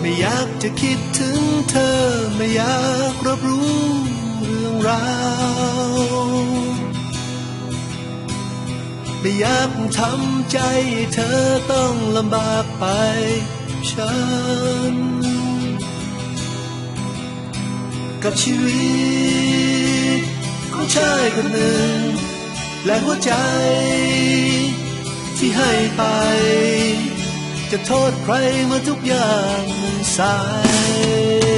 ไม่อยากจะคิดถึงเธอไม่อยากรับรู้เรื่องราว ไม่อยากทำใจเธอต้องลำบากไปฉัน กับชีวิตของชายคนหนึ่ง และหัวใจที่ให้ไป จะโทษใครเมื่อทุกอย่างมันสาย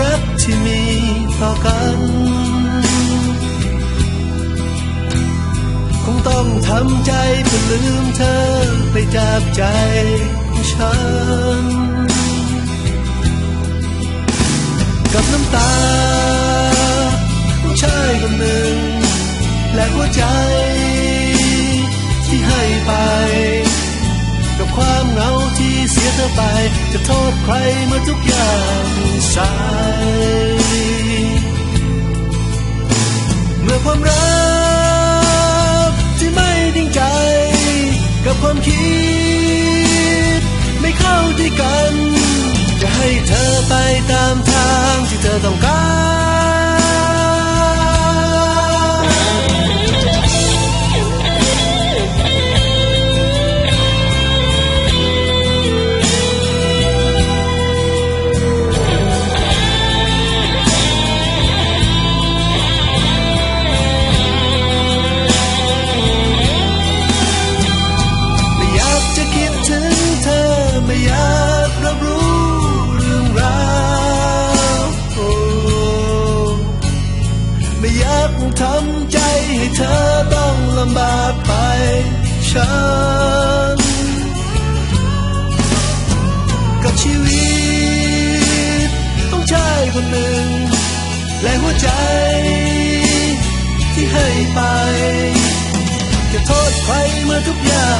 รักที่มีต่อกัน คงต้องทำใจเพื่อลืมเธอไปจากใจของฉัน กับน้ำตาของชายคนหนึ่ง และหัวใจที่ให้ไป ความเหงาที่เสียเธอไป จะโทษใครเมื่อทุกอย่างสายเมื่อความรักที่ไม่ดิ่งใจ กับความคิด ไม่เข้าที่กัน จะให้เธอไปตามเธอ กทำใจให้เธอต้องลำบากไปฉันกับชีวิต ต้องใชายคนหนึ่ง และหัวใจ ที่ให้ไป จะโทษใครเมื่อทุกอย่า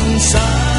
งสาย